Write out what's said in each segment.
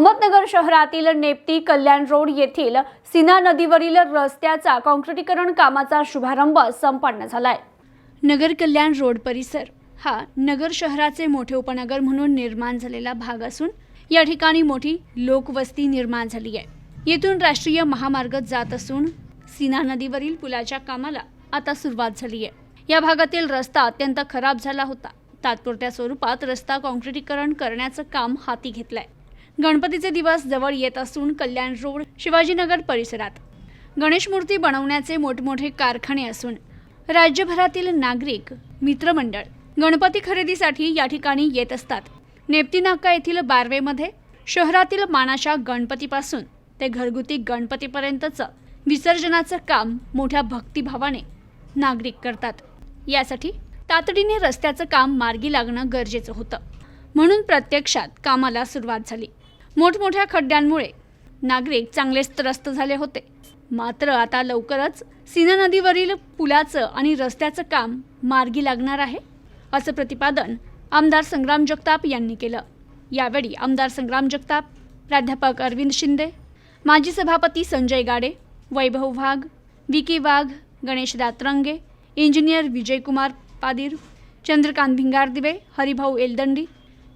अहमदनगर शहरातील नेप्ती कल्याण रोड येथील सीना नदीवरील रस्त्याचा काँक्रिटीकरण कामाचा शुभारंभ संपन्न झालाय. नगर कल्याण रोड परिसर हा नगर शहराचे मोठे उपनगर म्हणून निर्माण झालेला भाग असून या ठिकाणी मोठी लोकवस्ती निर्माण झाली आहे. येथून राष्ट्रीय महामार्ग जात असून सीना नदीवरील पुलाच्या कामाला आता सुरुवात झाली आहे. या भागातील रस्ता अत्यंत खराब झाला होता. तात्पुरत्या स्वरूपात रस्ता काँक्रिटीकरण करण्याचं काम हाती घेतलंय. गणपतीचे दिवस जवळ येत असून कल्याण रोड शिवाजीनगर परिसरात. गणेश मूर्ती बनवण्याचे मोठमोठे कारखाने असून राज्यभरातील नागरिक मित्रमंडळ गणपती खरेदीसाठी या ठिकाणी येत असतात. नेप्तीनाका येथील बारवेमध्ये शहरातील मानाच्या गणपतीपासून ते घरगुती गणपतीपर्यंतचं विसर्जनाचं काम मोठ्या भक्तिभावाने नागरिक करतात. यासाठी तातडीने रस्त्याचं काम मार्गी लागणं गरजेचं होतं. म्हणून प्रत्यक्षात कामाला सुरुवात झाली. मोठमोठ्या खड्ड्यांमुळे नागरिक चांगलेच त्रस्त झाले होते. मात्र आता लवकरच सीना नदीवरील पुलाचं आणि रस्त्याचं काम मार्गी लागणार आहे असं प्रतिपादन आमदार संग्राम जगताप यांनी केलं. यावेळी आमदार संग्राम जगताप प्राध्यापक अरविंद शिंदे माजी सभापती संजय गाडे वैभव वाघ विकी वाघ गणेश दातरंगे इंजिनियर विजयकुमार पादीर चंद्रकांत भिंगारदिवे हरिभाऊ एलदंडी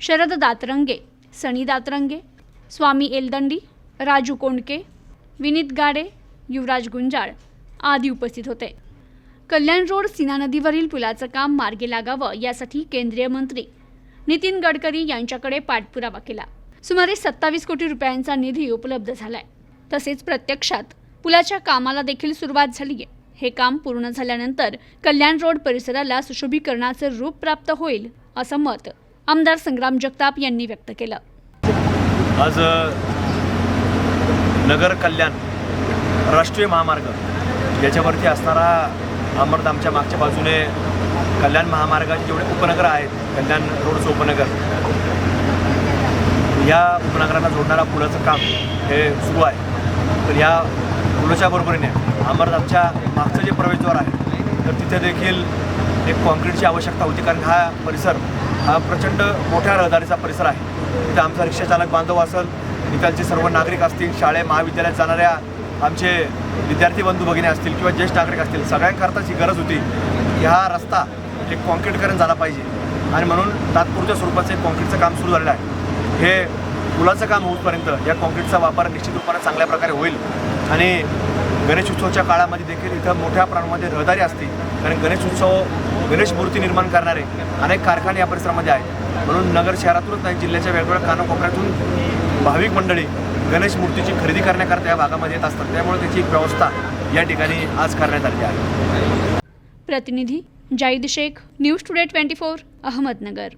शरद दातरंगे सनी दातरंगे स्वामी एलदंडी राजू कोंडके विनीत गाडे युवराज गुंजाळ आदी उपस्थित होते. कल्याण रोड सीना नदीवरील पुलाचं काम मार्गी लागावं यासाठी केंद्रीय मंत्री नितीन गडकरी यांच्याकडे पाठपुरावा केला. सुमारे सत्तावीस कोटी रुपयांचा निधी उपलब्ध झालाय. तसेच प्रत्यक्षात पुलाच्या कामाला देखील सुरुवात झाली आहे हे काम पूर्ण झाल्यानंतर कल्याण रोड परिसराला सुशोभीकरणाचं रूप प्राप्त होईल असं मत आमदार संग्राम जगताप यांनी व्यक्त केलं. आज नगर कल्याण राष्ट्रीय महामार्ग याच्यावरती असणारा अमरधामच्या मागच्या बाजूने कल्याण महामार्गाचे जेवढे उपनगर आहेत कल्याण रोडचं उपनगर या उपनगराला जोडणारा पुलाचं काम हे सुरू आहे. तर या पुलाच्या बरोबरीने अमरधामच्या मागचं जे प्रवेशद्वार आहे तर तिथे देखील एक कॉन्क्रीटची आवश्यकता होती कारण हा परिसर हा प्रचंड मोठ्या रहदारीचा परिसर आहे. तिथे आमचा रिक्षाचालक बांधव असेल इथलचे सर्व नागरिक असतील शाळे महाविद्यालयात जाणाऱ्या आमचे विद्यार्थी बंधू भगिनी असतील किंवा ज्येष्ठ नागरिक असतील सगळ्यांकरताच ही गरज होती की हा रस्ता एक कॉन्क्रीटकरण झाला पाहिजे. आणि म्हणून तात्पुरत्या स्वरूपाचं एक कॉन्क्रीटचं काम सुरू झालेलं आहे. हे पुलाचं काम होऊपर्यंत या कॉन्क्रीटचा वापर निश्चित रूपाने चांगल्या प्रकारे होईल. आणि गणेश उत्सवाच्या काळामध्ये देखील इथं मोठ्या प्रमाणामध्ये रहदारी असते. कारण गणेश उत्सव गणेश मूर्ती निर्माण करणारे अनेक कारखाने या परिसरामध्ये आहेत. म्हणून नगर शहरातूनच नाही जिल्ह्याच्या वेगवेगळ्या कानाकोपऱ्यातून भाविक मंडळी गणेश मूर्तीची खरेदी करण्याकरता या भागामध्ये येत असतात. त्यामुळे त्याची एक व्यवस्था या ठिकाणी आज करण्यात आली आहे. प्रतिनिधी Zaid Shaikh news today twenty four Ahmednagar.